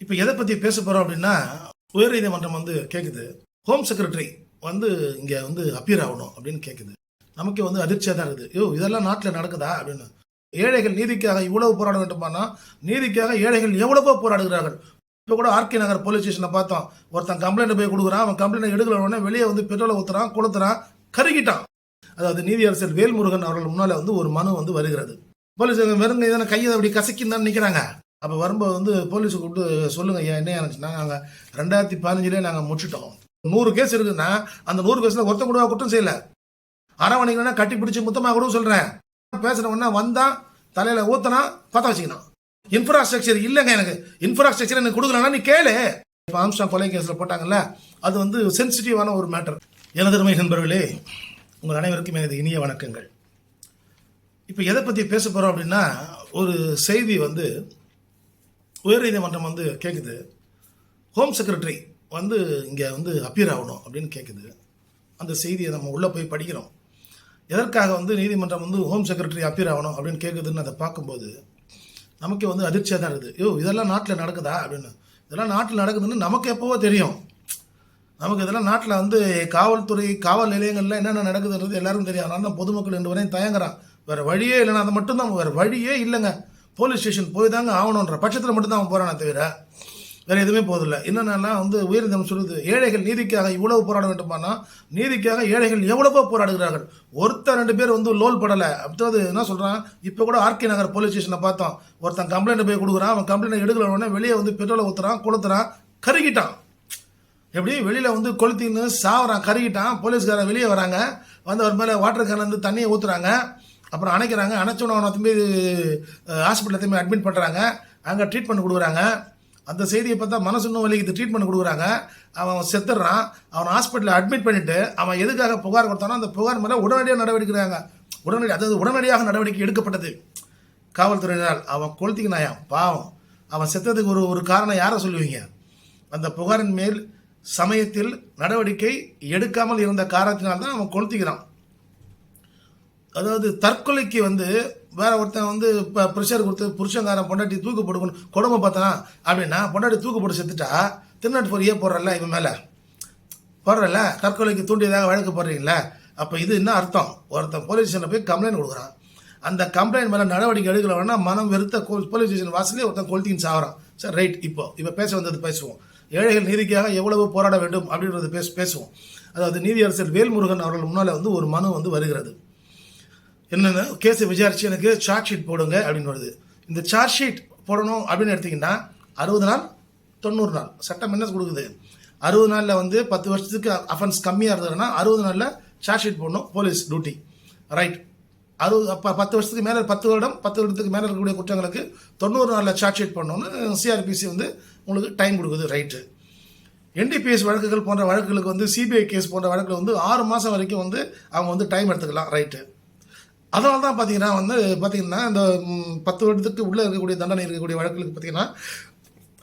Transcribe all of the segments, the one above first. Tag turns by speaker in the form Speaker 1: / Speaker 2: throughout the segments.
Speaker 1: இப்போ எதை பற்றி பேச போகிறோம் அப்படின்னா உயர்நீதிமன்றம் வந்து கேட்குது ஹோம் செக்ரட்டரி வந்து இங்கே வந்து அப்பியர் ஆகணும் அப்படின்னு கேட்குது நமக்கு வந்து அதிர்ச்சியாக தான் இருக்குது. ஐயோ இதெல்லாம் நாட்டில் நடக்குதா அப்படின்னு. ஏழைகள் நீதிக்காக இவ்வளவு போராட வேண்டுமானா நீதிக்காக ஏழைகள் எவ்வளவோ போராடுகிறார்கள். இப்போ கூட ஆர்கே நகர் போலீஸ் ஸ்டேஷனில் பார்த்தோம். ஒருத்தன் கம்ப்ளைண்ட் போய் கொடுக்குறான் அவன் கம்ப்ளைண்ட் எடுக்கல உடனே வெளியே வந்து பெட்ரோலை ஊத்துறான் கொளுத்துறான் கருகிட்டான். அதாவது நீதியரசர் வேல்முருகன் அவர்கள் முன்னால் வந்து ஒரு மனு வந்து வருகிறது. போலீஸ் வெறுங்க இதனை கையை அப்படி கசக்கின்னு தான் நிற்கிறாங்க அப்போ வரும்போது வந்து போலீஸை கூப்பிட்டு சொல்லுங்க ஐயா என்ன ஆச்சுன்னா நாங்கள் ரெண்டாயிரத்தி பதினஞ்சுலேயே நாங்கள் முடிச்சிட்டோம். நூறு கேஸ் இருக்குன்னா அந்த நூறு கேஸில் ஒருத்தன் கூட குற்றம் செய்யலை. அரவணைங்கன்னா கட்டி பிடிச்சி முத்தமாக கூட சொல்கிறேன் பேசுகிறவன்னா வந்தான் தலையில் ஊத்தனா பற்ற வச்சுக்கணும். இன்ஃப்ராஸ்ட்ரக்சர் இல்லைங்க எனக்கு. இன்ஃப்ராஸ்ட்ரக்சர் எனக்கு கொடுக்கலன்னா நீ கேளு. இப்போ ஆம்ஸ்டாங் கொலை கேஸில் போட்டாங்கல்ல அது வந்து சென்சிட்டிவான ஒரு மேட்டர் எனதருமை நண்பர்களே உங்கள் அனைவருக்கும் எனது இனிய வணக்கங்கள். இப்போ எதை பற்றி பேச போகிறோம் அப்படின்னா ஒரு செய்தி வந்து உயர்நீதிமன்றம் வந்து கேட்குது ஹோம் செக்ரட்டரி வந்து இங்கே வந்து அப்பியர் ஆகணும் அப்படின்னு கேட்குது அந்த செய்தியை நம்ம உள்ளே போய் படிக்கிறோம். எதற்காக வந்து நீதிமன்றம் வந்து ஹோம் செக்ரட்டரி அப்பியர் ஆகணும் அப்படின்னு கேட்குதுன்னு அதை பார்க்கும்போது நமக்கு வந்து அதிர்ச்சியாக தான் இருக்குது. ஐயோ இதெல்லாம் நாட்டில் நடக்குதா அப்படின்னு. இதெல்லாம் நாட்டில் நடக்குதுன்னு நமக்கு எப்போவோ தெரியும். நமக்கு இதெல்லாம் நாட்டில் வந்து காவல்துறை காவல் நிலையங்களில் என்னென்ன நடக்குதுன்றது எல்லாருக்கும் தெரியும். அதனால தான் பொதுமக்கள் ரெண்டு வரையும் தயங்குறான். வேறு வழியே இல்லைன்னா அது மட்டும்தான் வேறு வழியே இல்லைங்க. போலீஸ் ஸ்டேஷன் போய் தாங்க ஆகணுன்ற பட்சத்தில் மட்டும்தான் அவன் போகிறானே தவிர வேறு எதுவுமே போதில்லை என்னென்னா வந்து உயர்நீதிமன்றம் சொல்லுது ஏழைகள் நீதிக்காக இவ்வளவு போராட வேண்டுமானா நீதிக்காக ஏழைகள் எவ்வளவோ போராடுகிறார்கள். ஒருத்தர் ரெண்டு பேர் வந்து லோல் படலை. அடுத்தது என்ன சொல்கிறான் இப்போ கூட ஆர்கே நகர் போலீஸ் ஸ்டேஷனை பார்த்தோம். ஒருத்தன் கம்ப்ளைண்ட் போய் கொடுக்குறான். அவன் கம்ப்ளைண்ட் எடுக்கல உடனே வெளியே வந்து பெட்ரோலை ஊற்றுறான் கொளுத்துறான் கருகிட்டான். எப்படி? வெளியில் வந்து கொளுத்தின்னு சாவறான் கருகிட்டான். போலீஸ்காரன் வெளியே வராங்க. வந்து அவர் மேலே வாட்டர் கேன் வந்து தண்ணியை ஊற்றுறாங்க அப்புறம் அணைக்கிறாங்க. அணைச்சோன்னு அவனை திரும்பி ஹாஸ்பிட்டலில் திரும்பி அட்மிட் பண்ணுறாங்க அங்கே ட்ரீட்மெண்ட் கொடுக்குறாங்க. அந்த செய்தியை பார்த்தா மனசு இன்னும் வலிக்குது. ட்ரீட்மெண்ட் கொடுக்குறாங்க. அவன் செத்துடுறான் அவன் ஹாஸ்பிட்டலில் அட்மிட் பண்ணிவிட்டு அவன் எதுக்காக புகார் கொடுத்தானோ அந்த புகார் மேலே உடனடியாக நடவடிக்கிறாங்க உடனடி அதாவது உடனடியாக நடவடிக்கை எடுக்கப்பட்டது. காவல்துறையினால் அவன் கொளுத்திக்கினாயாம் பாவம். அவன் செத்ததுக்கு ஒரு ஒரு காரணம் யாரை சொல்லுவீங்க? அந்த புகாரின் மேல் சமயத்தில் நடவடிக்கை எடுக்காமல் இருந்த காரணத்தினால்தான் அவன் கொளுத்திக்கிறான். அதாவது தற்கொலைக்கு வந்து வேற ஒருத்தன் வந்து இப்போ ப்ரெஷர் கொடுத்து புருஷங்காரன் பொண்டாட்டி தூக்கு போடுக்கணும் கொடுமை பார்த்தான் அப்படின்னா பொண்டாட்டி தூக்கு போட்டு செத்துட்டா திருநாட்டு போறியே போடுறல இவன் மேலே? போடுறல தற்கொலைக்கு தூண்டியதாக வழக்கு போடுறீங்களா அப்போ இது என்ன அர்த்தம்? ஒருத்தன் போலீஸ் ஸ்டேஷனில் போய் கம்ப்ளைண்ட் கொடுக்குறான். அந்த கம்ப்ளைண்ட் மேலே நடவடிக்கை எடுக்கலன்னா மனம் வெறுத்த கோ- போலீஸ் ஸ்டேஷன் வாசலே ஒருத்தன் கொளுத்தின்னு சாகிறான் சார் ரைட் இப்போ இப்போ பேச வந்தது பேசுவோம். ஏழைகள் நீதிக்காக எவ்வளவு போராட வேண்டும் அப்படின்றது பேச பேசுவோம். அதாவது நீதியரசர் வேல்முருகன் அவர்கள் முன்னால் வந்து ஒரு மனு வந்து வருகிறது. என்னென்ன கேஸை விசாரிச்சு எனக்கு சார்ஜ் ஷீட் போடுங்க அப்படின்னு வருது. இந்த சார்ஜ் ஷீட் போடணும் அப்படின்னு எடுத்தீங்கன்னா அறுபது நாள் தொண்ணூறு நாள். சட்டம் என்ன கொடுக்குது? அறுபது நாளில் வந்து பத்து வருஷத்துக்கு அஃபென்ஸ் கம்மியாக இருந்ததுன்னா அறுபது நாளில் சார்ஜ் ஷீட் போடணும் போலீஸ் டியூட்டி ரைட் அறுபது அப்போ பத்து வருஷத்துக்கு மேலே பத்து வருடம் பத்து வருடத்துக்கு மேலே இருக்கக்கூடிய குற்றங்களுக்கு தொண்ணூறு நாளில் சார்ஜ் ஷீட் பண்ணணும்னு சிஆர்பிசி வந்து உங்களுக்கு டைம் கொடுக்குது ரைட்டு என்டிபிஎஸ் வழக்குகள் போன்ற வழக்குகளுக்கு வந்து சிபிஐ கேஸ் போன்ற வழக்குகள் வந்து ஆறு மாதம் வரைக்கும் வந்து அவங்க வந்து டைம் எடுத்துக்கலாம் ரைட்டு அதனால தான் பார்த்தீங்கன்னா வந்து பார்த்தீங்கன்னா இந்த பத்து வருடத்துக்கு உள்ளே இருக்கக்கூடிய தண்டனை இருக்கக்கூடிய வழக்குகளுக்கு பார்த்தீங்கன்னா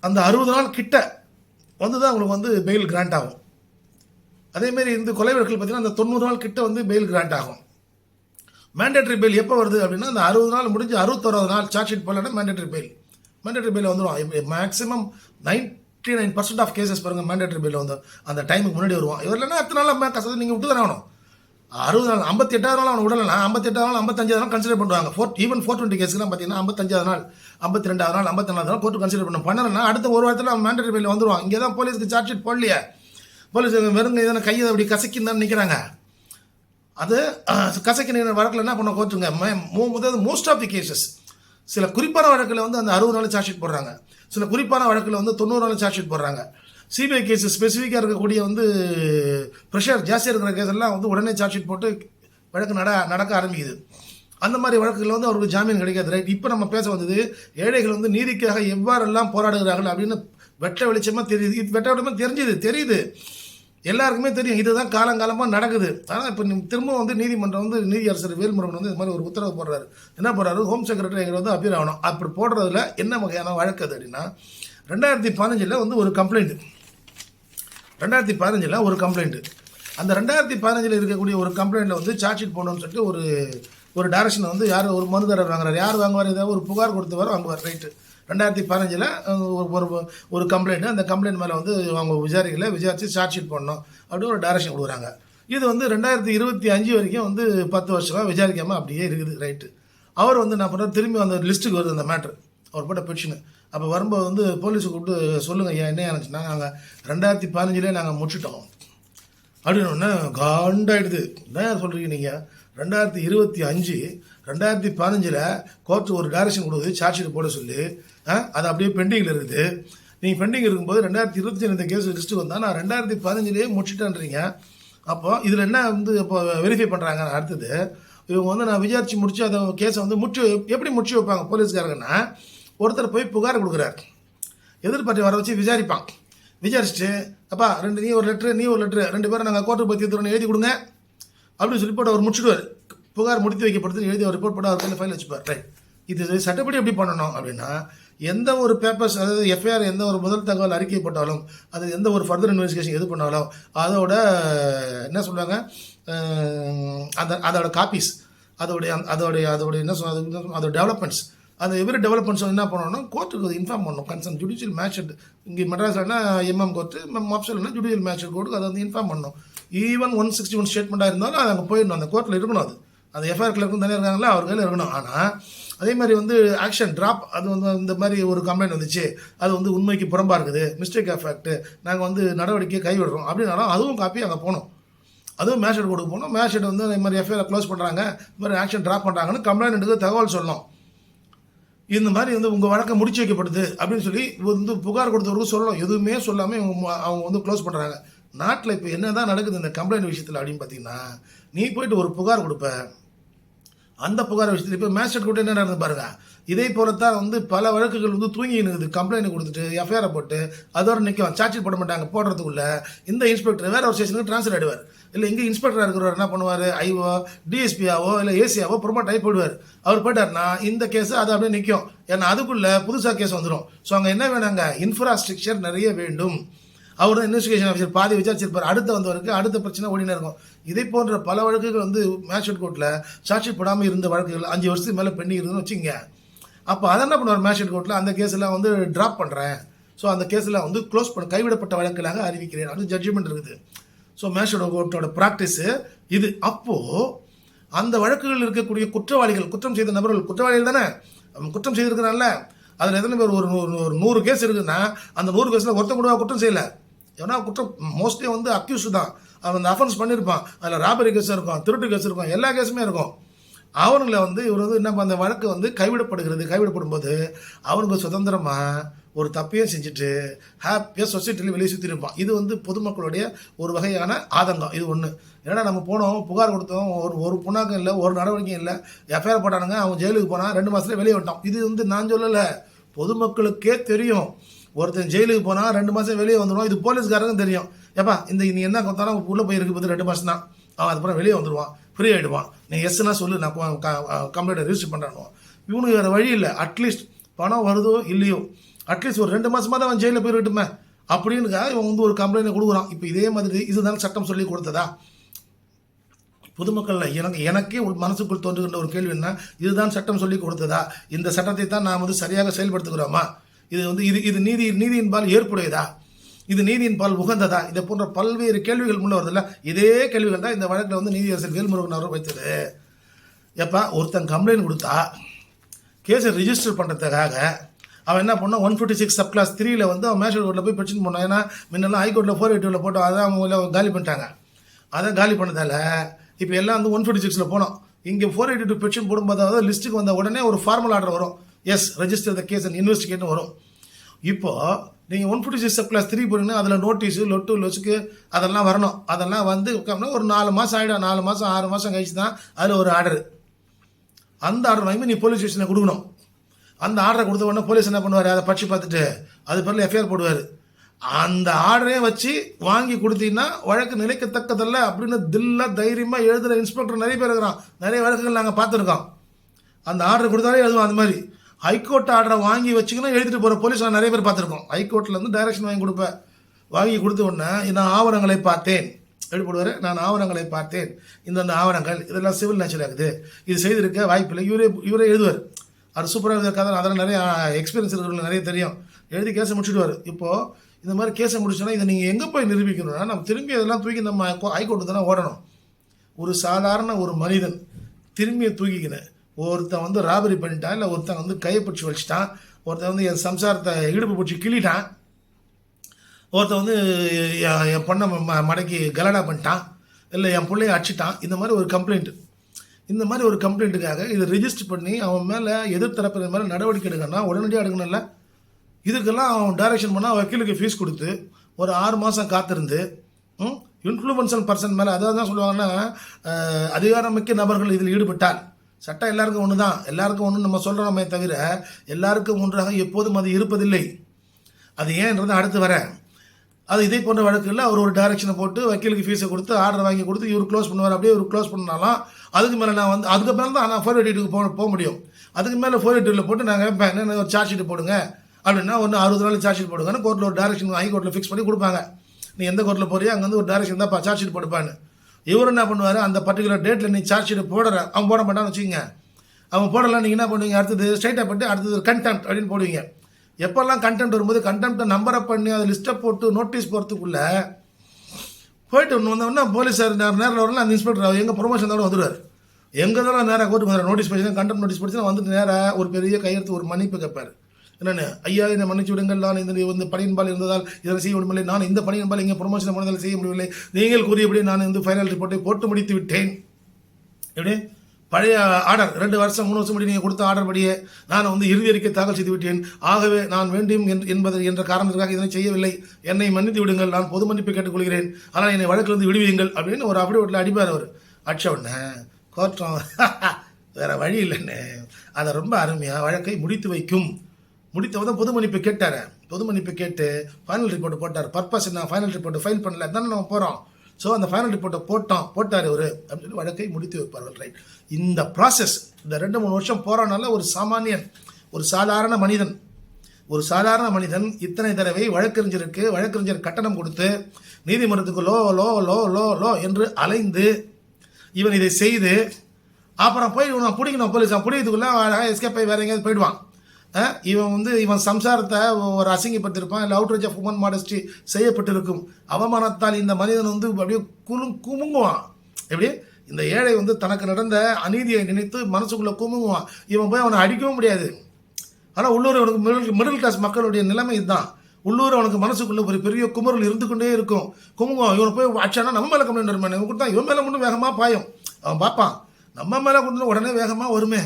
Speaker 1: அந்த அறுபது நாள் கிட்ட வந்து தான் அவங்களுக்கு வந்து பெயில் கிராண்ட் ஆகும். அதேமாரி இந்த கொலை வழக்குகள் பார்த்தீங்கன்னா அந்த தொண்ணூறு நாள் கிட்ட வந்து பெயில் கிராண்ட் ஆகும். மேண்டேட்டரி பெயில் எப்போ வருது அப்படின்னா அந்த அறுபது நாள் முடிஞ்சு அறுபத்தொறாவது நாள் சார்ஜ் ஷீட் போடலன்னா மேண்டேட்டரி பெயில் மேண்டேட்டரி பெயில் வந்துடும் maximum ninety nine percent of cases பாருங்கள் மேண்டேட்டரி பெயில் வந்து. அந்த டைமுக்கு முன்னாடி வருவான். இவர் இல்லைன்னா எத்தனை நாள் கஷ்டத்தை நீங்கள் விட்டு தானே ஆகணும். அறுபது நாள் ஐம்பத்தி எட்டாவது நாள் அவன் ஐம்பத்தி ஐம்பத்தெட்டாவது நாள் ஐம்பத்தஞ்சாவது நாள் கன்சிடர் பண்ணுவாங்க. ஃபோர் ஈவன் ஃபோர் டுவெண்ட்டி கேஸ்லாம் பார்த்தீங்கன்னா ஐம்பத்தஞ்சாவது நாள் ஐம்பத்தி ரெண்டாவது நாள் ஐம்பத்தி நாலாவது நாள் கோர்ட்டு கன்சிடர் பண்ண பண்ணலன்னா அடுத்த ஒரு வாரத்தில் அவன் மேண்டரி பெயில் வந்துடுவான் இங்கே தான் போலீஸ்க்கு சார்ஜ் ஷீட் போடலையே. போலீஸ் வெறுங்க இதனை கையை அப்படி கசக்கின்னு நினைக்கிறாங்க நிற்கிறாங்க அது கசக்கின வழக்கில் என்ன பண்ண கோர்ட்டுங்க. முதல் மோஸ்ட் ஆஃப் தி கேசஸ் சில குறிப்பான வழக்கில் வந்து அந்த அறுபது நாள் சார்ஜ் ஷீட் போடுறாங்க. சில குறிப்பான வழக்கில் வந்து தொண்ணூறு நாள் சார்ஜ் ஷீட் போடுறாங்க. சிபிஐ கேஸ் ஸ்பெசிஃபிக்காக இருக்கக்கூடிய வந்து ப்ரெஷர் ஜாஸ்தியாக இருக்கிற கேஸ் எல்லாம் வந்து உடனே சார்ஜ் ஷீட் போட்டு வழக்கு நட நடக்க ஆரம்பிக்குது. அந்த மாதிரி வழக்குகள் வந்து அவருக்கு ஜாமீன் கிடைக்காது. ரைட் இப்போ நம்ம பேச வந்தது ஏழைகள் வந்து நீதிக்காக எவ்வாறெல்லாம் போராடுகிறார்கள் அப்படின்னு வெட்ட வெளிச்சமாக தெரியுது. இது வெட்ட வெளிச்சமாக தெரிஞ்சுது தெரியுது. எல்லாருக்குமே தெரியும். இதுதான் காலங்காலமாக நடக்குது. ஆனால் இப்போ திரும்ப வந்து நீதிமன்றம் வந்து நீதியரசர் வேல்முருகன் வந்து இது மாதிரி ஒரு உத்தரவு போடுறாரு. என்ன போடுறாரு? ஹோம் செக்ரட்டரி எங்களை வந்து அப்பீல் ஆகணும். அப்படி போடுறதுல என்ன வகையான வழக்கு அது அப்படின்னா ரெண்டாயிரத்தி பதினஞ்சில் வந்து ஒரு கம்ப்ளைண்ட் ரெண்டாயிரத்தி பதினஞ்சில் ஒரு கம்ப்ளைண்ட் அந்த ரெண்டாயிரத்தி பதினஞ்சில் இருக்கக்கூடிய ஒரு கம்ப்ளைண்ட்டில் வந்து சார்ஜ் ஷீட் போடணும்னு சொல்லிட்டு ஒரு ஒரு டேரக்ஷன் வந்து யார் ஒரு மனுதாரர் வாங்குறாரு. யார் வாங்குவார்? ஏதாவது ஒரு புகார் கொடுத்தவர் வாங்குவார். ரைட்டு ரெண்டாயிரத்தி பதினஞ்சில் ஒரு ஒரு கம்ப்ளைண்ட்டு கம்ப்ளைண்ட் அந்த கம்ப்ளைண்ட் மேலே வந்து அவங்க விசாரிக்கல. விசாரித்து சார்ஜ் ஷீட் பண்ணணும் அப்படின்னு ஒரு டேரக்ஷன் கொடுக்குறாங்க. இது வந்து ரெண்டாயிரத்தி இருபத்தி அஞ்சு வரைக்கும் வந்து பத்து வருஷமாக விசாரிக்காமல் அப்படியே இருக்குது. ரைட்டு அவர் வந்து என்ன பண்ணுறாரு திரும்பி அந்த லிஸ்ட்டுக்கு வருது அந்த மேட்ரு அவர் போட்ட பெட்டிஷனு அப்போ வரும்போது வந்து போலீஸை கூப்பிட்டு சொல்லுங்கள் ஐயா என்ன ஆனிச்சுன்னா நாங்கள் ரெண்டாயிரத்தி பதினஞ்சுலேயே நாங்கள் முடிச்சிட்டோம். அப்படின்னு காண்டாயிடுது. என்ன சொல்கிறீங்க நீங்கள் ரெண்டாயிரத்தி இருபத்தி அஞ்சு ரெண்டாயிரத்தி பதினஞ்சில் கோர்ட் ஒரு டைரக்ஷன் கொடுக்குது சார்ஜ் ஷீட் போட சொல்லி. அது அப்படியே பெண்டிங்கில் இருக்குது. நீங்கள் பெண்டிங் இருக்கும்போது ரெண்டாயிரத்தி இருபத்தி ரெண்டு கேஸ் லிஸ்ட்டு வந்தால் நான் ரெண்டாயிரத்தி பதினஞ்சுலேயே முடிச்சிட்டேன்றீங்க. அப்போ இதில் என்ன வந்து இப்போ வெரிஃபை பண்ணுறாங்க அடுத்தது? இவங்க வந்து நான் விசாரிச்சு முடிச்சு அதை கேஸை வந்து முடிச்சு எப்படி முடிச்சு வைப்பாங்க போலீஸ்காரங்கன்னா? ஒருத்தர் போய் புகார் கொடுக்குறாரு. எதிர்பார்ட்டி வர வச்சு விசாரிப்பான். விசாரிச்சுட்டு அப்பா ரெண்டு நீ ஒரு லெட்ரு நீ ஒரு லெட்ரு ரெண்டு பேரும் நாங்கள் கோர்ட்டு பற்றி தீர்த்துறோம் எழுதி கொடுங்க. அப்படின்னு சொல்லி போட்டு அவர் முடிச்சுடுவார். புகார் முடித்து வைக்கப்படுது எழுதி அவர் ரிப்போர்ட் போட்டு அவர் கையில் ஃபைல் வச்சுப்பார். ரைட் இது சட்டப்படி எப்படி பண்ணணும்? அப்படின்னா எந்த ஒரு பேப்பர்ஸ் அதாவது எஃப்ஐஆர் எந்த ஒரு முதல் தகவல் அறிக்கை போட்டாலும் அது எந்த ஒரு ஃபர்தர் இன்வெஸ்டிகேஷன் எது பண்ணாலும் அதோட என்ன சொல்லுவாங்க அந்த அதோட காப்பீஸ் அதோடைய அதோடைய அதோடைய என்ன சொல்ல அதோட டெவலப்மெண்ட்ஸ் அந்த எவ்ரி டெவலப்மெண்ட்ஸ் என்ன பண்ணணும்னா கோர்ட்டுக்கு இன்ஃபார்ம் பண்ணணும். கன்சர்ன் ஜுடிஷியல் மேட்ச் இங்கே மெட்ராஸ்லன்னா எம்எம் கோர்ட்டு மாப்சல்னா ஜுடிஷியல் மேட்ச் கோர்ட்டுக்கு அதை வந்து இன்ஃபார்ம் பண்ணணும். ஈவன் ஒன் சிக்ஸ்டி ஒன் ஸ்டேட்மெண்ட்டாக இருந்தாலும் அது அங்கே போயிடணும். அந்த கோர்ட்டில் இருக்கணும் அது. அந்த எஃப்ஐஆர் கிளர்க்கு தனியாக இருக்காங்களா? அவர் கையில் இருக்கணும். ஆனால் அதே மாதிரி வந்து ஆக்ஷன் ட்ராப் அது வந்து இந்த மாதிரி ஒரு கம்ப்ளைண்ட் வந்துச்சு. அது வந்து உண்மைக்கு புறம்பாக இருக்குது. மிஸ்டேக் எஃபெக்ட் நாங்கள் வந்து நடவடிக்கையை கைவிடுறோம். அப்படின்னாலும் அதுவும் காப்பி அங்கே போகணும். அதுவும் மேஷட் கொடுக்க போகணும். மேஷட் வந்து இந்த மாதிரி எஃப்ஐஆர் க்ளோஸ் பண்ணுறாங்க இந்த மாதிரி ஆக்ஷன் ட்ராப் பண்ணுறாங்கன்னு கம்ப்ளைண்ட்டுக்கு தகவல் சொல்லணும். இந்த மாதிரி வந்து உங்கள் வழக்கை முடிச்சு வைக்கப்படுது அப்படின்னு சொல்லி வந்து புகார் கொடுத்தவருக்கு சொல்லணும். எதுவுமே சொல்லாமல் இவங்க அவங்க வந்து க்ளோஸ் பண்ணுறாங்க நாட்டில் இப்போ என்ன தான் நடக்குது இந்த கம்ப்ளைண்ட் விஷயத்தில் அப்படின்னு பார்த்தீங்கன்னா நீ போயிட்டு ஒரு புகார் கொடுப்ப. அந்த புகார் விஷயத்தில் இப்போ மேஜிஸ்ட்ரேட் கூட என்ன நடந்து பாருங்க? இதே போலத்தான் வந்து பல வழக்குகள் வந்து தூங்கி இருக்குது கம்ப்ளைண்ட் கொடுத்துட்டு எஃப்ஐஆரை போட்டு அதோட நிற்கும் சார்ஜ் போட மாட்டாங்க. போடுறதுக்குள்ள இந்த இன்ஸ்பெக்டர் வேற ஒரு ஸ்டேஷனுக்கு ட்ரான்ஸ்ஃபர் ஆயிடுவார். இல்லை இங்கே இன்ஸ்பெக்டராக இருக்கிறவர் என்ன பண்ணுவார்? ஐஓ டிஎஸ்பியாவோ இல்லை ஏசியாவோ ப்ரொமோட் ஆகி போயிடுவார். அவர் போயிட்டாருன்னா இந்த கேஸ் அது அப்படியே நிற்கும் ஏன்னா அதுக்குள்ளே புதுசாக கேஸ் வந்துடும் ஸோ அங்கே என்ன வேணாங்க? இன்ஃப்ராஸ்ட்ரக்சர் நிறைய வேண்டும். அவர் தான் இன்வெஸ்டிகேஷன் ஆஃபீஸர் பாதி விசாரிச்சிருப்பார். அடுத்த வந்தவருக்கு அடுத்த பிரச்சனை ஓடினே இருக்கும். இதே போன்ற பல வழக்குகள் வந்து மேட்ச்அவுட் கோர்ட்டில் சாட்சி போடாமல் இருந்த வழக்குகள் அஞ்சு வருஷத்துக்கு மேலே பெண்டிங் இருந்துன்னு வச்சுங்க அப்போ அதை என்ன பண்ணுவார் மேட்ச்அவுட் கோர்ட்டில் அந்த கேஸெல்லாம் வந்து ட்ராப் பண்ணுறேன் ஸோ அந்த கேஸில் வந்து க்ளோஸ் பண்ண கைவிடப்பட்ட வழக்குகளாக அறிவிக்கிறேன். அது ஜட்ஜ்மெண்ட் இருக்குது. ஸோ மேஷோட கோர்ட்டோட ப்ராக்டிஸு இது. அப்போது அந்த வழக்குகளில் இருக்கக்கூடிய குற்றவாளிகள் குற்றம் செய்த நபர்கள் குற்றவாளிகள் தானே? குற்றம் செய்திருக்கிறான்ல அதில் எத்தனை பேர்? ஒரு நூறு ஒரு நூறு கேஸ் இருக்குன்னா அந்த நூறு கேஸில் ஒருத்தன் கூட குற்றம் செய்யலை. ஏன்னா குற்றம் மோஸ்ட்லி வந்து அக்யூஸ் தான். அவன் அந்த அஃபென்ஸ் பண்ணியிருப்பான் அதில் ராபரி கேஸ் இருக்கும் திருட்டு கேஸ் இருக்கும் எல்லா கேஸுமே இருக்கும். அவனுங்களை வந்து இவர் வந்து என்ன அந்த வழக்கு வந்து கைவிடப்படுகிறது. கைவிடப்படும் போது அவனுக்கு சுதந்திரமாக ஒரு தப்பையும் செஞ்சுட்டு ஹாப்பியாக சொசைட்டியில் வெளியே சுற்றி இருப்பான். இது வந்து பொதுமக்களுடைய ஒரு வகையான ஆதங்கம். இது ஒன்று ஏன்னா நம்ம போனோம் புகார் கொடுத்தோம் ஒரு ஒரு புண்ணாக்கம் இல்லை ஒரு நடவடிக்கையும் இல்லை. எஃப்ஐஆர் போட்டானுங்க அவன் ஜெயிலுக்கு போனான் ரெண்டு மாதத்துல வெளியே விட்டான் இது வந்து நான் சொல்லலை. பொதுமக்களுக்கே தெரியும். ஒருத்தன் ஜெயிலுக்கு போனால் ரெண்டு மாதம் வெளியே வந்துடுவான் இது போலீஸ்காரங்க தெரியும். ஏப்பா இந்த நீ என்ன கொடுத்தாலும் உள்ளே போயிருக்கு பார்த்து ரெண்டு மாதம் தான். அவன் அதுக்கப்புறம் வெளியே வந்துடுவான் ஃப்ரீ ஆகிடுவான் நீ எஸ்னா சொல்லு நான் கம்ப்ளைண்ட்டை ரிஜிஸ்டர் பண்ணுறானுவான் இவனுக்கு வேறு வழி இல்லை. அட்லீஸ்ட் பணம் வருதோ இல்லையோ அட்லீஸ்ட் ஒரு ரெண்டு மாதமாக தான் அவன் ஜெயிலில் போயிருக்கட்டுமே அப்படின்னு இவன் வந்து ஒரு கம்ப்ளைண்ட் கொடுக்குறான். இப்போ இதே மாதிரி இதுதான் சட்டம் சொல்லி கொடுத்ததா? பொதுமக்களில் எனக்கு எனக்கே ஒரு மனசுக்குள் தோன்றுகின்ற ஒரு கேள்வி என்ன? இதுதான் சட்டம் சொல்லி கொடுத்ததா? இந்த சட்டத்தை தான் நாம் வந்து சரியாக செயல்படுத்துகிறோமா? இது வந்து இது இது நீதி நீதியின் பால் ஏற்புடையதா? இது நீதியின் பால் உகந்ததா? இதை போன்ற பல்வேறு கேள்விகள் முன்ன வருதில்ல? இதே கேள்விகள் தான் இந்த வழக்கில் வந்து நீதியரசர் வேல்முருகன் அவர் வைத்தது. எப்பா ஒருத்தன் கம்ப்ளைண்ட் கொடுத்தா கேஸை ரிஜிஸ்டர் பண்ணுறதுக்காக அவன் என்ன பண்ணான்? One fifty six sub clause த்ரீயில் வந்து அவன் மேஷர் கோர்ட்டில் போய் பிரச்சனை பண்ணான். ஏன்னா முன்னெல்லாம் ஹைகோர்ட்டில் ஃபோர் எயிட்டில் போட்டோம் அதை அவங்க காலி பண்ணிட்டாங்க. அதை காலி பண்ணதால் இப்போ எல்லாம் வந்து ஒன் ஃபிஃப்டி சிக்ஸில் போனோம். இங்கே ஃபோர் எயிட்டி டூ பெட்ஷன் போடும்போது அதாவது லிஸ்ட்டுக்கு வந்த உடனே ஒரு ஃபார்மல் ஆர்டர் வரும். எஸ் ரெஜிஸ்டர் த கேஸ் அண்ட் இன்வெஸ்டிகேட்னு வரும். இப்போ நீங்கள் one fifty six clause three போனீங்கன்னா அதில் நோட்டீஸு லொட்டு லொசுக்கு அதெல்லாம் வரணும். அதெல்லாம் வந்து உட்காந்து ஒரு நாலு மாதம் ஆகிடும் நாலு மாதம் ஆறு மாதம் கழிச்சு தான் அதில் ஒரு ஆர்டர் அந்த ஆர்டர் வாங்கி நீ போலீஸ் ஸ்டேஷனில் கொடுக்கணும். அந்த ஆர்டரை கொடுத்த உடனே போலீஸ் என்ன பண்ணுவார்? அதை படிச்சு பார்த்துட்டு அது பேரில் எஃப்ஐஆர் போடுவார். அந்த ஆர்டரே வச்சு வாங்கி கொடுத்தீங்கன்னா வழக்கு நிலைக்கத்தக்கதல்ல அப்படின்னு தில்லா தைரியமாக எழுதுகிற இன்ஸ்பெக்டர் நிறைய பேர் இருக்கிறான். நிறைய வழக்குகள் நாங்கள் பார்த்துருக்கோம். அந்த ஆர்டர் கொடுத்தாலே எழுதுவோம் அந்த மாதிரி. ஹைகோர்ட் ஆர்டரை வாங்கி வச்சுக்கணும் எழுதிட்டு போகிற போலீஸ் நான் நிறைய பேர் பார்த்துருக்கோம். ஹைகோர்ட்லேருந்து டைரக்ஷன் வாங்கி கொடுப்பேன் வாங்கி கொடுத்த உடனே நான் ஆவணங்களை பார்த்தேன். எப்படி போடுவார்? நான் ஆவணங்களை பார்த்தேன். இந்தந்த ஆவணங்கள் இதெல்லாம் சிவில் நேச்சர் ஆகுது இது செய்திருக்க வாய்ப்பில்லை இவரே இவரே எழுதுவார். அவர் சூப்பராக இருக்க கதை அதெல்லாம் நிறைய எக்ஸ்பீரியன்ஸ் இருக்கிறவங்க நிறைய தெரியும். எழுதி கேஸை முடிச்சுடுவார். இப்போது இந்த மாதிரி கேஸை முடிச்சோன்னா இதை நீங்கள் எங்கே போய் நிரூபிக்கணும்னா நம்ம திரும்பி அதெல்லாம் தூக்கி நம்ம ஹைகோர்ட்டு தானே ஓடணும். ஒரு சாதாரண ஒரு மனிதன் திரும்பியை தூக்கிக்கினேன் ஒருத்தன் வந்து ராபரி பண்ணிட்டான் இல்லை ஒருத்தன் வந்து கையை பிடிச்சி வச்சுட்டான் ஒருத்தன் வந்து என் சம்சாரத்தை இடுப்பு பிடிச்சி கிள்ளிட்டான் ஒருத்தன் வந்து என் என் பொண்ணை ம மடக்கி கலடா பண்ணிட்டான் இல்லை என் பிள்ளைய அடிச்சிட்டான் இந்த மாதிரி ஒரு கம்ப்ளைண்ட் இந்த மாதிரி ஒரு கம்ப்ளைண்ட்டுக்காக இதை ரெஜிஸ்டர் பண்ணி அவன் மேலே எதிர்த்தரப்பினர் மேலே நடவடிக்கை எடுக்கணும்னா உடனடியாக எடுக்கணும்ல? இதுக்கெல்லாம் அவன் டைரக்ஷன் பண்ணால் வக்கீலுக்கு ஃபீஸ் கொடுத்து ஒரு ஆறு மாதம் காத்திருந்து இன்ஃப்ளூவன்சல் பர்சன் மேலே அதாவது தான் சொல்லுவாங்கன்னா அதிகாரமிக்க நபர்கள் இதில் ஈடுபட்டால் சட்டம் எல்லாருக்கும் ஒன்று தான் எல்லாருக்கும் ஒன்று நம்ம சொல்கிறோமே தவிர எல்லாருக்கும் ஒன்றாக எப்போதும் அது இருப்பதில்லை. அது ஏன்றது அடுத்து வரேன் அது இதே போன்ற வழக்குகளில் அவர் ஒரு டைரக்ஷனை போட்டு வக்கீலுக்கு ஃபீஸை கொடுத்து ஆர்டர் வாங்கி கொடுத்து இவர் க்ளோஸ் பண்ணுவார். அப்படியே இவர் க்ளோஸ் பண்ணாலும் அதுக்கு மேலே நான் வந்து அதுக்கு மேலே தான் நான் ஃபோர் எயிட்டுக்கு போக போக முடியும். அதுக்கு மேலே ஃபோர் எயிட்டில் போட்டு நாங்கள் கேட்பேன் என்ன ஒரு சார்ஜ் ஷீட் போடுங்க. அப்படின்னா ஒன்று அறுபது நாள் சார்ஜ் ஷீட் போடுங்கன்னு கோர்ட்டில் ஒரு டைரக்ஷன் ஹை கோர்ட்டில் ஃபிக்ஸ் பண்ணி கொடுப்பாங்க. நீ எந்த கோர்ட்டில் போறியோ அங்கே வந்து ஒரு டைரக்ஷன் தான் சார்ஜ் ஷீட் போடுப்பான்னு இவர் என்ன பண்ணுவார்? அந்த பர்டிகுலர் டேட்டில் நீ சார்ஜ் ஷீட் போடுற. அவன் போட மாட்டான்னு வச்சுக்கோங்க. அவன் போடலாம் நீங்கள் என்ன பண்ணுவீங்க? அடுத்தது ஸ்ட்ரைட்டாக போட்டு அடுத்தது கண்டெம்ட் அப்படின்னு போடுவீங்க. எப்போல்லாம் கண்டெம்ட் வரும்போது கண்டெம்ட்டை நம்பரை பண்ணி அதை லிஸ்ட்டை போட்டு நோட்டீஸ் போகிறதுக்குள்ள போயிட்டு ஒன்று வந்தோடனே போலீஸார் நேரம் நேரில் வரலாம் அந்த இன்ஸ்பெக்டர் எங்கள் ப்ரொமோஷன் தவிர வந்துடுவார் எங்கே தான் நேராக கோர்ட்டுக்கு வந்துடுற நோட்டீஸ் படிச்சு கண்டெம்ட் நோட்டீஸ் படிச்சு வந்துட்டு நேராக ஒரு பெரிய கையெழுத்து ஒரு மன்னிப்பு கேட்பார். என்னென்ன? ஐயா என்னை மன்னிச்சு விடுங்கள். நான் இந்த இந்த பணியின்பால் இருந்ததால் இதனை செய்ய முடியவில்லை. நான் இந்த பணியின்பால் இங்கே ப்ரொமோஷன் போனதால் செய்ய முடியவில்லை. நீங்கள் கூறியபடி நான் வந்து ஃபைனல் ரிப்போர்ட்டை போட்டு முடித்து விட்டேன். எப்படி? பழைய ஆர்டர் ரெண்டு வருஷம் மூணு வருஷம் முடி நீங்கள் கொடுத்த ஆர்டர் படியே நான் வந்து இறுதி அறிக்கை தாக்கல் செய்து விட்டேன். ஆகவே நான் வேண்டும் என்பது என்ற காரணத்திற்காக இதனை செய்யவில்லை. என்னை மன்னித்து விடுங்கள். நான் பொது மன்னிப்பை கேட்டுக்கொள்கிறேன். ஆனால் என்னை வழக்கிலிருந்து விடுவீங்கள் அப்படின்னு ஒரு அஃபிடவிட்டில் அடிப்பார் அவர். அடிச்ச உடனே கோர்ட்டம் வேற வழி இல்லைன்னு அதை ரொம்ப அருமையாக வழக்கை முடித்து வைக்கும். முடித்தவதான் பொது மன்னிப்பு கேட்டார். பொது மன்னிப்பு கேட்டு ஃபைனல் ரிப்போர்ட் போட்டார். பர்பஸ் என்ன? ஃபைனல் ரிப்போர்ட் ஃபைல் பண்ணல. தானே நம்ம போகிறோம் ஸோ அந்த ஃபைனல் ரிப்போர்ட்டை போட்டோம். போட்டார் இவர். அப்படின்னு சொல்லி வழக்கை முடித்து வைப்பார்கள் ரைட் இந்த ப்ராசஸ் இந்த ரெண்டு மூணு வருஷம் போகிறனால ஒரு சாமானியன் ஒரு சாதாரண மனிதன் ஒரு சாதாரண மனிதன் இத்தனை தடவை வழக்கறிஞருக்கு வழக்கறிஞர் கட்டணம் கொடுத்து நீதிமன்றத்துக்கு லோ லோ லோ லோ லோ என்று அலைந்து இவன் இதை செய்து அப்புறம் போய் நான் பிடிக்கணும் போலீஸ். பிடிக்கிறதுக்குள்ளே எஸ்கேப் ஆகி வேற எங்கேயாவது போயிடுவான். இவன் வந்து இவன் சம்சாரத்தை ஒரு அசிங்கப்பட்டிருப்பான் இல்லை அவுட்ரேஜ் ஆஃப் உமன் மாடஸ்டி செய்யப்பட்டிருக்கும். அவமானத்தால் இந்த மனிதன் வந்து அப்படியே குலு குமுங்குவான். எப்படி? இந்த ஏழை வந்து தனக்கு நடந்த அநீதியை நினைத்து மனசுக்குள்ளே குமுங்குவான். இவன் போய் அவனை அடிக்கவும் முடியாது. ஆனால் உள்ளூர் அவனுக்கு மிடில் மிடில் கிளாஸ் மக்களுடைய நிலைமை இதுதான். உள்ளூர் அவனுக்கு மனசுக்குள்ளே ஒரு பெரிய குமரல் இருந்து கொண்டே இருக்கும். குமுங்குவான். இவனை போய் அடிச்சானா நம்ம மேலே கம்ப்ளைண்ட் வருமே. இவன் கொடுத்தா இவன் மேலே கொண்டு வேகமாக பாயும். அவன் பார்ப்பான். நம்ம மேலே கொண்டு உடனே வேகமாக வருமே.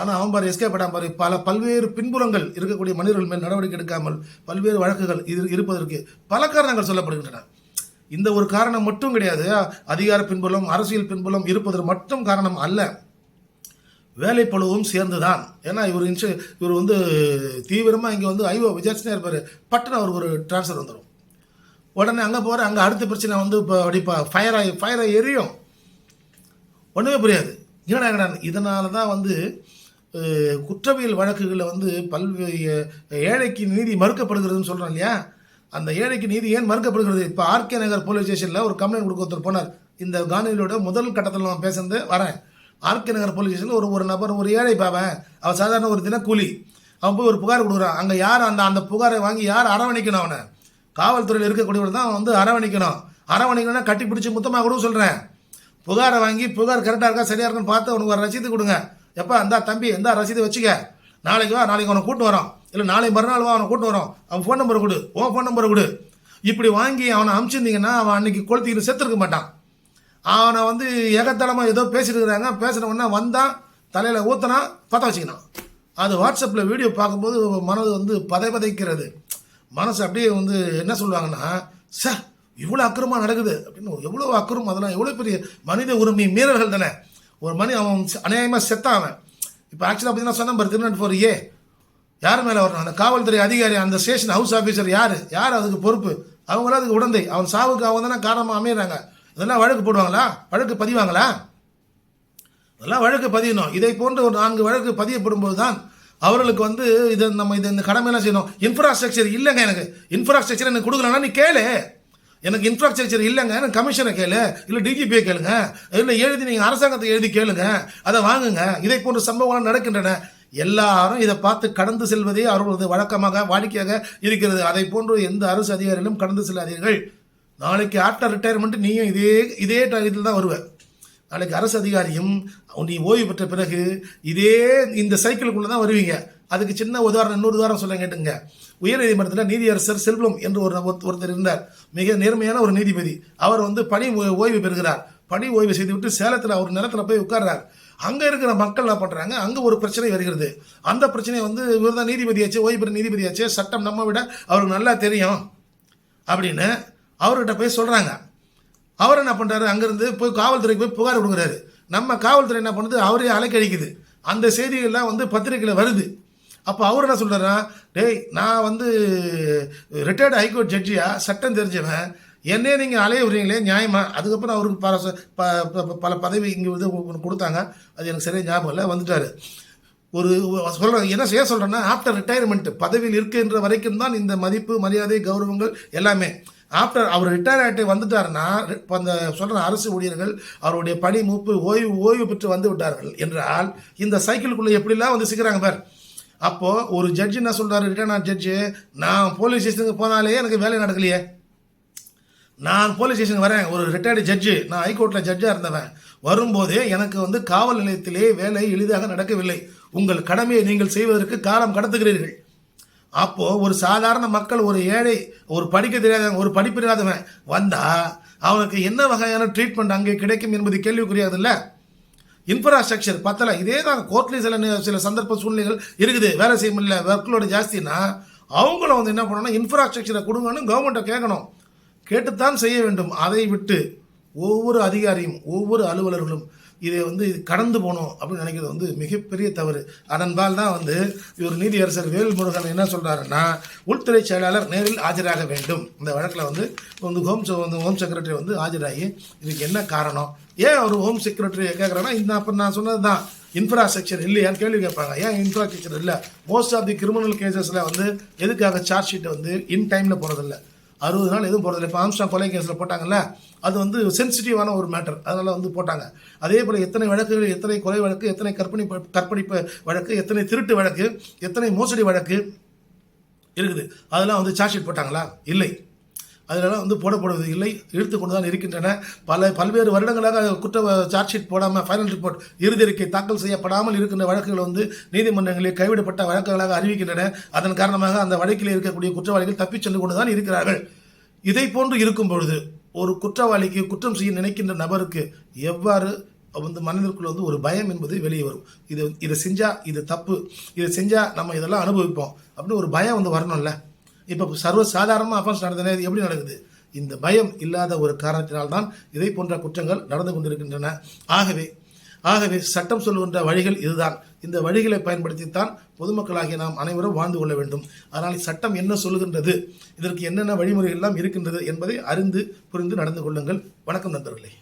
Speaker 1: ஆனால் அவன் பாரு எஸ்கே படாம பாரு பல பல்வேறு பின்புறங்கள் இருக்கக்கூடிய மனிதர்கள் மேல் நடவடிக்கை எடுக்காமல் பல்வேறு வழக்குகள் இது இருப்பதற்கு பல காரணங்கள் சொல்லப்படுகின்றன. இந்த ஒரு காரணம் மட்டும் கிடையாது. அதிகார பின்புலம் அரசியல் பின்புலம் இருப்பதற்கு மட்டும் காரணம் அல்ல. வேலைப்பழுவும் சேர்ந்துதான். ஏன்னா இவர் இன்ச இவர் வந்து தீவிரமாக இங்கே வந்து ஐஓ விசாரிச்சுனே இருப்பார். பட்டுன்னு அவருக்கு ஒரு ட்ரான்ஸ்ஃபர் வந்துடும் உடனே அங்கே போகிற அங்கே அடுத்த பிரச்சனை வந்து இப்போ அப்படி இப்போ ஃபயர் ஆகி ஃபயர் ஆகி எரியும். ஒன்றுமே புரியாது. ஏன்னா என்னடா இதனால தான் வந்து குற்றவியல் வழக்குகளில் வந்து பல்வேறு ஏழைக்கு நீதி மறுக்கப்படுகிறதுன்னு சொல்கிறோம் இல்லையா? அந்த ஏழைக்கு நீதி ஏன் மறுக்கப்படுகிறது? இப்போ ஆர்கே நகர் போலீஸ் ஸ்டேஷனில் ஒரு கம்ப்ளைண்ட் கொடுக்க ஒருத்தர் போனார். இந்த காந்தியோட முதல் கட்டத்தில் நான் பேசுறது வரேன். ஆர்கே நகர் போலீஸ் ஸ்டேஷனில் ஒரு ஒரு நபர் ஒரு ஏழை பாவன். அவன் சாதாரண ஒரு தினக்கூலி. அவன் போய் ஒரு புகார் கொடுக்குறான். அங்கே யார் அந்த அந்த புகாரை வாங்கி யார் அரவணைக்கணும் அவனை? காவல்துறையில் இருக்கக்கூடியவர் தான் அவன் வந்து அரவணைக்கணும். அரவணைக்கணும்னா கட்டி பிடிச்சி முத்தமாக கூட சொல்கிறேன் புகாரை வாங்கி புகார் கரெக்டாக இருக்கா சரியாக இருக்கான்னு பார்த்து அவனுக்கு ஒரு ரசீது கொடுங்க. எப்பா அந்த தம்பி எந்த ரசீது வச்சுக்க. நாளைக்கு வா நாளைக்கு அவனை கூட்டு வரோம் இல்லை நாளை மறுநாள் வா அவனை கூட்டு வரோம் அவன் ஃபோன் நம்பரை கொடு. உன் ஃபோன் நம்பரை கொடு. இப்படி வாங்கி அவனை அனுப்பிச்சிருந்தீங்கன்னா அவன் அன்னைக்கு கொளுத்திக்கிட்டு செத்துருக்க மாட்டான். அவனை வந்து ஏகத்தளமாக ஏதோ பேசிட்டு இருக்கிறாங்க. பேசின உடனே வந்தான் தலையில் ஊற்றினா பற்ற வச்சுக்கினான். அது வாட்ஸ்அப்பில் வீடியோ பார்க்கும்போது மனது வந்து பதை பதைக்கிறது. மனசு அப்படியே வந்து என்ன சொல்லுவாங்கன்னா ச இவ்வளோ அக்கிரமாக நடக்குது. அப்படின்னு எவ்வளோ அக்கிரமம் அதெல்லாம் எவ்வளோ பெரிய மனித உரிமை மீறல்கள் தானே. ஒரு மணி அவன் அநியாயமாக செத்தான் அவன் இப்போ ஆக்சுவலாக பார்த்தீங்கன்னா சொன்ன பாரு திருநெட் ஃபோர் ஏ யார் மேலே வரணும்? அந்த காவல்துறை அதிகாரி அந்த ஸ்டேஷன் ஹவுஸ் ஆஃபீஸர் யார்? யார் அதுக்கு பொறுப்பு? அவங்களாம் அதுக்கு உடந்தை. அவன் சாவுக்கு அவங்க தானே காரணமாக அமையிறாங்க. இதெல்லாம் வழக்கு போடுவாங்களா? வழக்கு பதிவாங்களா? அதெல்லாம் வழக்கு பதியணும். இதை போன்ற ஒரு நான்கு வழக்கு பதியப்படும் போது தான் அவர்களுக்கு வந்து இதை நம்ம இதை இந்த கடமையெல்லாம் செய்யணும். இன்ஃப்ராஸ்ட்ரக்சர் இல்லைங்க எனக்கு. இன்ஃப்ராஸ்ட்ரக்சர் எனக்கு கொடுக்கலன்னா நீ கேளு. எனக்கு இன்ஃப்ராஸ்ட்ரக்சர் இல்லைங்க எனக்கு கமிஷனை கேளு இல்லை டிஜிபியை கேளுங்க இல்லை எழுதி நீங்கள் அரசாங்கத்தை எழுதி கேளுங்க அதை வாங்குங்க. இதை போன்ற சம்பவங்கள் நடக்கின்றன. எல்லாரும் இதை பார்த்து கடந்து செல்வதே அவர்களது வழக்கமாக வாடிக்கையாக இருக்கிறது. அதை போன்று எந்த அரசு அதிகாரிகளும் கடந்து செல்லாதீர்கள். நாளைக்கு ஆஃப்டர் ரிட்டையர்மெண்ட் நீயும் இதே இதே இதில் தான் வருவ. நாளைக்கு அரசு அதிகாரியும் நீ ஓய்வு பெற்ற பிறகு இதே இந்த சைக்கிளுக்குள்ளே தான் வருவீங்க. அதுக்கு சின்ன உதாரணம் இன்னொரு உதாரணம் சொல்ல கேட்டுங்க. உயர்நீதிமன்றத்தில் நீதியரசர் செல்வம் என்று ஒரு ஒருத்தர் இருந்தார். மிக நேர்மையான ஒரு நீதிபதி. அவர் வந்து பணி ஓ- ஓய்வு பெறுகிறார். பணி ஓய்வு செய்துவிட்டு சேலத்தில் அவர் நிலத்துல போய் உட்கார்றார். அங்கே இருக்கிற மக்கள் என்ன பண்ணுறாங்க அங்கே ஒரு பிரச்சனை வருகிறது. அந்த பிரச்சனை வந்து இவர் தான் நீதிபதியாச்சு ஓய்வு பெற நீதிபதியாச்சு சட்டம் நம்ம விட அவருக்கு நல்லா தெரியும் அப்படின்னு அவர்கிட்ட போய் சொல்கிறாங்க அவர் என்ன பண்ணுறாரு அங்கேருந்து போய் காவல்துறைக்கு போய் புகார் கொடுக்குறாரு. நம்ம காவல்துறை என்ன பண்ணுது? அவரே அலைக்கழிக்குது. அந்த செய்திகள்லாம் வந்து பத்திரிக்கையில் வருது. அப்போ அவர் என்ன சொல்கிறாருன்னா டேய் நான் வந்து ரிட்டையர்டு ஹைகோர்ட் ஜட்ஜியா சட்டம் தெரிஞ்சவன். என்னே நீங்கள் அலைய விடுறீங்களே நியாயமா? அதுக்கப்புறம் அவருக்கு பல ப- ப- பல பதவி இங்கே வந்து கொடுத்தாங்க. அது எனக்கு சரியாக ஞாபகம் இல்லை வந்துட்டாரு. ஒரு சொல்கிறேன் என்ன செய்ய சொல்கிறேன்னா ஆஃப்டர் ரிட்டையர்மெண்ட் பதவியில் இருக்கின்ற வரைக்கும் தான் இந்த மதிப்பு மரியாதை கௌரவங்கள் எல்லாமே. ஆஃப்டர் அவர் ரிட்டையர் ஆகிட்டு வந்துட்டாருன்னா இப்போ அந்த சொல்கிற அரசு ஊழியர்கள் அவருடைய பணி மூப்பு ஓய்வு ஓய்வு பெற்று வந்து விட்டார்கள் என்றால் இந்த சைக்கிளுக்குள்ளே எப்படிலாம் வந்து சிக்கிறாங்க பார்? அப்போது ஒரு ஜட்ஜ் என்ன சொல்கிறாரு ரிட்டர்ன் ஆன் ஜட்ஜு நான் போலீஸ் ஸ்டேஷனுக்கு போனாலே எனக்கு வேலை நடக்கலையே. நான் போலீஸ் ஸ்டேஷன் வரேன். ஒரு ரிட்டையர்டு ஜட்ஜு நான் ஹைகோர்ட்டில் ஜட்ஜாக இருந்தவன். வரும்போதே எனக்கு வந்து காவல் நிலையத்திலே வேலை எளிதாக நடக்கவில்லை. உங்கள் கடமையை நீங்கள் செய்வதற்கு காலம் கடத்துகிறீர்கள். அப்போது ஒரு சாதாரண மக்கள் ஒரு ஏழை ஒரு படிக்க தெரியாதவன் ஒரு படிப்பு இல்லாதவன் வந்தால் அவனுக்கு என்ன வகையான ட்ரீட்மெண்ட் அங்கே கிடைக்கும் என்பது கேள்விக்குரியாதுல்ல இன்ஃப்ராஸ்ட்ரக்சர் பத்தல இதே தான் கோர்ட்லேயும் சில சில சந்தர்ப்ப சூழ்நிலைகள் இருக்குது. வேலை செய்ய முடியல ஒர்க்லோடு ஜாஸ்தினா அவங்கள வந்து என்ன பண்ணணும்? இன்ஃப்ராஸ்ட்ரக்சரை கொடுங்கன்னு கவர்மெண்ட்டை கேட்கணும். கேட்டுத்தான் செய்ய வேண்டும். அதை விட்டு ஒவ்வொரு அதிகாரியும் ஒவ்வொரு அலுவலர்களும் இதை வந்து கடந்து போகணும் அப்படின்னு நினைக்கிறது வந்து மிகப்பெரிய தவறு. அதன்பால் தான் வந்து இவர் நீதியரசர் வேல்முருகன் என்ன சொல்கிறாருன்னா உள்துறை செயலாளர் நேரில் ஆஜராக வேண்டும். இந்த வழக்கில் வந்து வந்து ஹோம் வந்து ஹோம் செக்ரட்டரி வந்து ஆஜராகி இதுக்கு என்ன காரணம்? ஏன் அவர் ஹோம் செக்ரட்டரி கேட்குறேன்னா இந்த அப்போ நான் சொன்னது தான். இன்ஃப்ராஸ்ட்ரக்சர் இல்லையான்னு கேள்வி கேட்பாங்க. ஏன் இன்ஃப்ராஸ்ட்ரக்சர் இல்லை? மோஸ்ட் ஆஃப் தி கிரிமினல் கேசஸில் வந்து எதுக்காக சார்ஜ் ஷீட்டை வந்து இன் டைமில் போகிறதில்ல அறுபது நாள் எதுவும் போடுறதில்ல இப்போ ஆம்ஸ்டாங் கொலை கேஸில் போட்டாங்கல்ல அது வந்து சென்சிட்டிவான ஒரு மேட்டர் அதனால் வந்து போட்டாங்க. அதே போல் எத்தனை வழக்குகள் எத்தனை கொலை வழக்கு எத்தனை கற்பனை கற்பழிப்பு வழக்கு எத்தனை திருட்டு வழக்கு எத்தனை மோசடி வழக்கு இருக்குது. அதெல்லாம் வந்து சார்ஜ் ஷீட் போட்டாங்களா? இல்லை. அதனால வந்து போடப்படுவது இல்லை. இழுத்து கொண்டு தான் இருக்கின்றன. பல பல்வேறு வருடங்களாக குற்ற சார்ஜ் ஷீட் போடாமல் ஃபைனல் ரிப்போர்ட் இறுதி அறிக்கை தாக்கல் செய்யப்படாமல் இருக்கின்ற வழக்குகள் வந்து நீதிமன்றங்களில் கைவிடப்பட்ட வழக்குகளாக அறிவிக்கின்றன. அதன் காரணமாக அந்த வழக்கில் இருக்கக்கூடிய குற்றவாளிகள் தப்பிச் சென்று கொண்டு தான் இருக்கிறார்கள். இதை போன்று இருக்கும் பொழுது ஒரு குற்றவாளிக்கு குற்றம் செய்ய நினைக்கின்ற நபருக்கு எவ்வாறு வந்து மனதிற்குள்ள வந்து ஒரு பயம் என்பது வெளியே வரும். இது இதை செஞ்சால் இது தப்பு. இதை செஞ்சால் நம்ம இதெல்லாம் அனுபவிப்போம். அப்படின்னு ஒரு பயம் வந்து வரணும்ல. இப்போ சர்வ சாதாரணமாக அஃபென்ஸ் நடந்தது இது எப்படி நடக்குது? இந்த பயம் இல்லாத ஒரு காரணத்தினால்தான் இதை போன்ற குற்றங்கள் நடந்து கொண்டிருக்கின்றன. ஆகவே ஆகவே சட்டம் சொல்லுகின்ற வழிகள் இதுதான். இந்த வழிகளை பயன்படுத்தித்தான் பொதுமக்களாகிய நாம் அனைவரும் வாழ்ந்து கொள்ள வேண்டும். அதனால் சட்டம் என்ன சொல்லுகின்றது? இதற்கு என்னென்ன வழிமுறைகள் எல்லாம் இருக்கின்றது என்பதை அறிந்து புரிந்து நடந்து கொள்ளுங்கள். வணக்கம் நண்பர்களே.